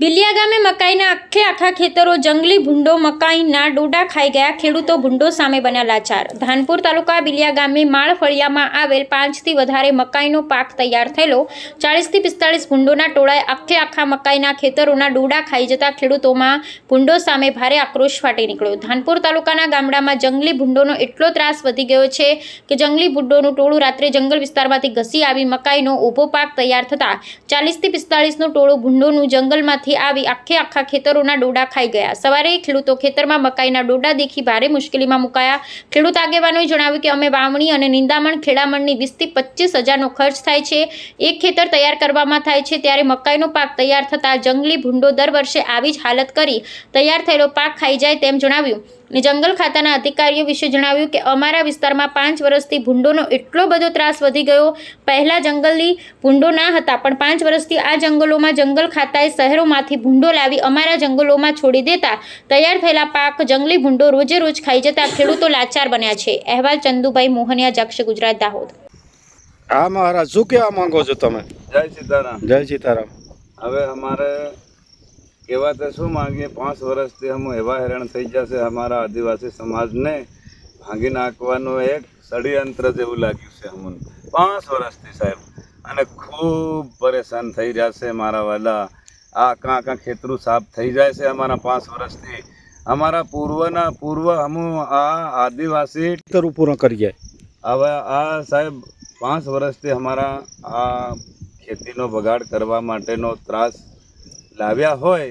બિલિયા ગામે મકાઈના આખે આખા ખેતરો, જંગલી ભૂંડો, મકાઈના ડોડા ખાઈ ગયા. ખેડૂતો ભૂંડો સામે બન્યા લાચાર. ધાનપુર તાલુકા બિલિયા ગામે માળ ફળિયામાં આવેલ પાંચથી વધારે મકાઈનો પાક તૈયાર થયેલો. ચાળીસથી પિસ્તાળીસ ભૂંડોના ટોળાએ આખે આખા મકાઈના ખેતરોના ડોડા ખાઈ જતા ખેડૂતોમાં ભૂંડો સામે ભારે આક્રોશ ફાટી નીકળ્યો. ધાનપુર તાલુકાના ગામડામાં જંગલી ભૂંડોનો એટલો ત્રાસ વધી ગયો છે કે જંગલી ભૂંડોનું ટોળું રાત્રે જંગલ વિસ્તારમાંથી ઘસી આવી મકાઈનો ઊભો પાક તૈયાર થતાં ચાલીસથી પિસ્તાળીસનું ટોળું ભૂંડોનું જંગલમાંથી આવી આખે આખા ખેતરોના ડોડા ખાઈ ગયા. સવારે ખેડૂતો ખેતરમાં મકાઈના ડોડા દેખી ભારે મુશ્કેલીમાં મુકાયા. ખેડૂત આગેવાનોએ જણાવ્યું કે અમે વાવણી અને નિંદામણ ખેડામણની વીસથી પચીસ હજારનો ખર્ચ થાય છે. એક ખેતર તૈયાર કરવામાં થાય છે ત્યારે મકાઈનો પાક તૈયાર થતાં જંગલી ભૂંડો દર વર્ષે આવી જ હાલત કરી તૈયાર થયેલો પાક ખાઈ જાય તેમ જણાવ્યું. અને જંગલ ખાતાના અધિકારીઓ વિશે જણાવ્યું કે અમારા વિસ્તારમાં પાંચ વર્ષથી ભૂંડોનો એટલો બધો ત્રાસ વધી ગયો. પહેલાં જંગલી ભૂંડો ના હતા પણ પાંચ વર્ષથી આ જંગલોમાં જંગલ ખાતાએ શહેરોમાંથી ભૂંડો લાવી અમારા જંગલોમાં છોડી દેતા તૈયાર થયેલા પાક જંગલી ભૂંડો રોજે રોજ ખાઈ જતા ખેડૂતો લાચાર બન્યા છે. અહેવાલ ચંદુભાઈ મોહનિયા જક્ષ ગુજરાત દાહોદ. હા મહારાજ શું કહેવા માંગો છો તમે? જય સીતારામ. જય સીતારામ. હવે અમારે કહેવા તો શું માંગીએ? પાંચ વર્ષથી અમે એવા હેરાન થઈ જશે અમારા આદિવાસી સમાજને ભાંગી નાખવાનું એક ષડયંત્ર જેવું લાગ્યું છે અમને પાંચ વર્ષથી સાહેબ. અને ખૂબ પરેશાન થઈ રહ્યા છે મારા વાલા. આ કાં કાં ખેતરું સાફ થઈ જાય છે અમારા પાંચ વર્ષથી. અમારા પૂર્વના પૂર્વ અમુ આ આદિવાસી ખેતર પૂર્ણ કરીએ હવે આ સાહેબ પાંચ વર્ષથી અમારા આ ખેતીનો બગાડ કરવા માટેનો ત્રાસ લાવ્યા હોય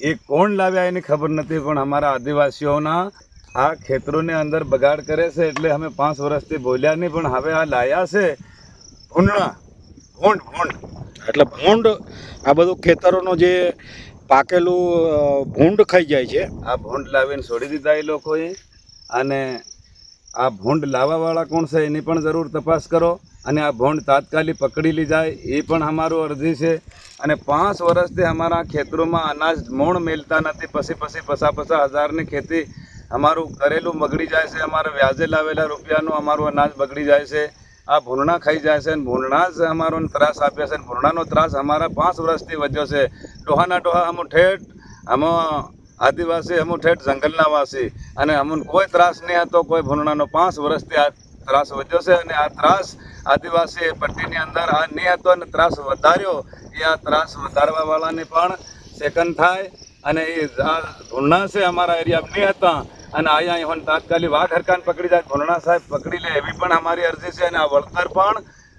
એ કોણ લાવ્યા એની ખબર નથી પણ અમારા આદિવાસીઓના આ ખેતરોની અંદર બગાડ કરે છે એટલે અમે પાંચ વર્ષથી બોલ્યા નહીં પણ હવે આ લાયા છે. ભૂંડણા ભૂંડ ભૂંડ. એટલે ભૂંડ આ બધું ખેતરોનો જે પાકેલું ભૂંડ ખાઈ જાય છે. આ ભૂંડ લાવીને છોડી દીધા એ લોકોએ. અને આ ભૂંડ લાવવાવાળા કોણ છે એની પણ જરૂર તપાસ કરો. અને આ ભૂંડ તાત્કાલિક પકડી લી જાય, એ પણ અમારું અરજી છે. અને પાંચ વર્ષથી અમારા ખેતરોમાં અનાજ મોણ મેલતા નથી. પછી પછી પસા પસા હજારની ખેતી અમારું કરેલું બગડી જાય છે. અમારે વ્યાજે લાવેલા રૂપિયાનું અમારું અનાજ બગડી જાય છે. આ ભૂરણા ખાઈ જાય છે. અને ભૂરણા જ અમારો ત્રાસ આપ્યા છે. અને ભૂરણાનો ત્રાસ અમારા પાંચ વર્ષથી વધ્યો છે. ડોહાના ડોહા અમુ ઠેઠ આમાં આદિવાસી અમુક ઠેઠ જંગલના વાસી. અને અમને કોઈ ત્રાસ નહીં હતો, કોઈ ભૂરણાનો પાંચ વર્ષથી આ ત્રાસ વધ્યો છે અને આ ત્રાસ આદિવાસી પટ્ટીની અંદર આ નહીં હતો અને ત્રાસ વધાર્યો. એ આ ત્રાસ વધારવા વાળાને પણ સેકન્ડ થાય અને એ આ છે અમારા એરિયા નહીં હતા અને અહીંયા અહીં તાત્કાલિક વાઘ હરકાન પકડી જાય ધોરણા સાહેબ પકડી લે એવી પણ અમારી અરજી છે અને આ વળતર પણ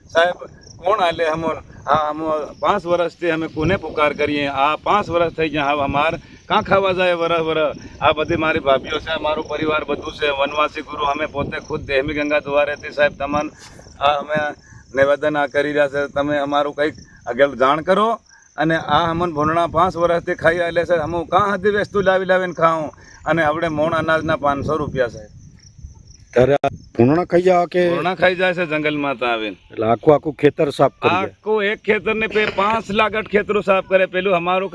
સાહેબ કોણ આલે હમો આ હમો પાંચ વર્ષથી અમે કોને પુકાર કરીએ? આ પાંચ વર્ષ થઈ ગયા હવે અમાર કાં ખાવા જાય વરહ વરહ આ બધી મારી ભાભીઓ છે, મારું પરિવાર બધું છે. વનવાસી ગુરુ અમે પોતે ખુદ દેહમી ગંગા દ્વારેથી સાહેબ, તમને, આ અમે નિવેદન આ કરી રહ્યા છે. તમે અમારું કંઈક આગળ જાણ કરો અને આ અમન ભૂંડણા પાંચ વર્ષથી ખાઈ આવેલા છે. હું કાં હતી વસ્તુ લાવી લાવીને ખાઉં અને આપણે મોણ અનાજના પાંચસો રૂપિયા, સાહેબ. ત્યારે આ ભૂંડણા ખાઈ જાય કે ભૂંડણા ખાઈ જાય છે જંગલમાં તો આવીને. એટલે આખું આખું ખેતર સાફ આખું એક ખેતરને પે પાંચ લાગટ ખેતરો સાફ કરે. પેલું અમારું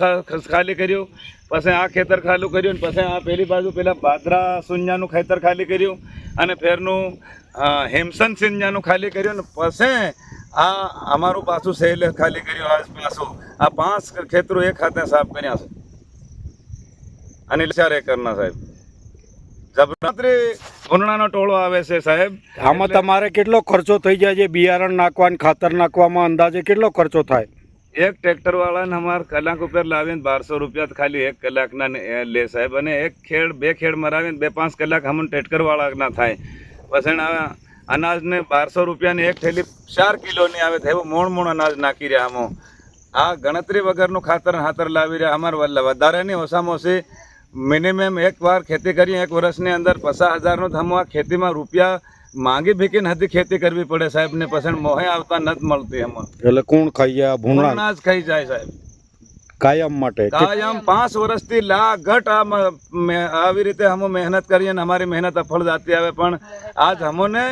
ખાલી કર્યું પછી આ ખેતર ખાલી કર્યું ને પછી આ પેલી બાજુ પેલા બાદરા સુનિયાનું ખેતર ખાલી કર્યું અને ફેરનું હેમસન સિંજાનું ખાલી કર્યું ને પછી આ અમારું પાછું સહેલ ખાલી કર્યું આ પાછું. આ પાંચ ખેતરો એક હાથે સાફ કર્યા છે. અનિલ ચાર એકરના સાહેબ. જબરાત્રી ભૂંડણાનો ટોળો આવે છે સાહેબ? આમાં તમારે કેટલો ખર્ચો થઈ જાય છે? બિયારણ નાખવા ખાતર નાખવામાં અંદાજે કેટલો ખર્ચો થાય? એક ટ્રેક્ટર વાળાને અમારે કલાક ઉપર લાવીને બારસો રૂપિયા ખાલી એક કલાકના ને લે સાહેબ. અને એક ખેડ બે ખેડ મરાવીને બે પાંચ કલાક અમને ટ્રેક્ટર વાળાના થાય. પછી અનાજને બારસો રૂપિયાની એક થેલી ચાર કિલોની આવે થાય એવું મોણ મોણ અનાજ નાખી રહ્યા અમો આ ગણતરી વગરનું ખાતર હાતર લાવી રહ્યા અમારે વલ્લા. વધારે નહીં ઓછામાં ઓછી મિનિમમ એક વાર ખેતી કરી એક વર્ષની અંદર પચાસ હજારનો હમ આ ખેતીમાં રૂપિયા માંગી ભીકીને હતી ખેતી કરવી પડે સાહેબ ને પછી મોહે આવતા નથી મળતી અમને એટલે કોણ ખાઈ જાય ભૂંડણા અનાજ ખાઈ જાય સાહેબ? કાયમ માટે. કાયમ પાંચ વર્ષથી લાગટ આ આવી રીતે અમે મહેનત કરીએ અને અમારી મહેનત અફળ જાતી આવે પણ આજ અમોને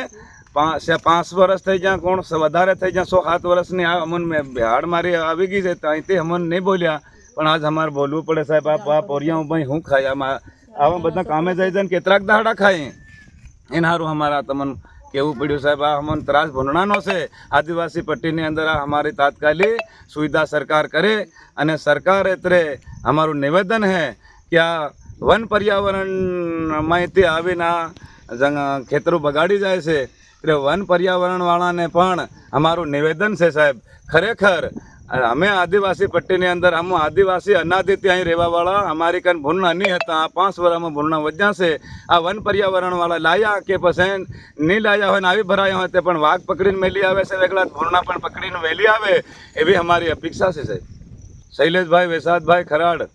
પાંચ પાંચ વર્ષ થઈ જ્યાં કોણ વધારે થઈ જ્યાં સો સાત વર્ષની આ અમને હાડ મારી આવી ગઈ છે ત્યાંથી અમને નહીં બોલ્યા. પણ આજ અમારે બોલવું પડે સાહેબ, આ પા પોરિયા ભાઈ હું ખાય આમાં આવા બધા કામે જાય છે ને કેટલાક દાડા ખાય એના સારું અમારા તમને કેવું પડ્યું સાહેબ, આ અમને ત્રાસ ભૂંડણાનો છે. આદિવાસી પટ્ટીની અંદર આ અમારી તાત્કાલિક સુવિધા સરકાર કરે અને સરકાર એતરે અમારું નિવેદન હે કે આ વન પર્યાવરણ માહિતી આવીને આ ખેતરો બગાડી જાય છે. એટલે વન પર્યાવરણવાળાને પણ અમારું નિવેદન છે સાહેબ. ખરેખર, અમે આદિવાસી પટ્ટીની અંદર, અમે આદિવાસી અનાદિત્ય અહીં રહેવાવાળા, અમારી કાન ભૂલના નહીં હતા. આ પાંચ વર્ષમાં ભૂલના વધ્યા છે. આ વન પર્યાવરણવાળા લાયા કે પછી નહીં લાયા હોય ને આવી ભરાયા હોય તે પણ વાઘ પકડીને મેલી આવે છે વેગળા ભૂલના પણ પકડીને વહેલી આવે એવી અમારી અપેક્ષા છે સાહેબ. શૈલેષભાઈ, વેસાદભાઈ, ખરાડ.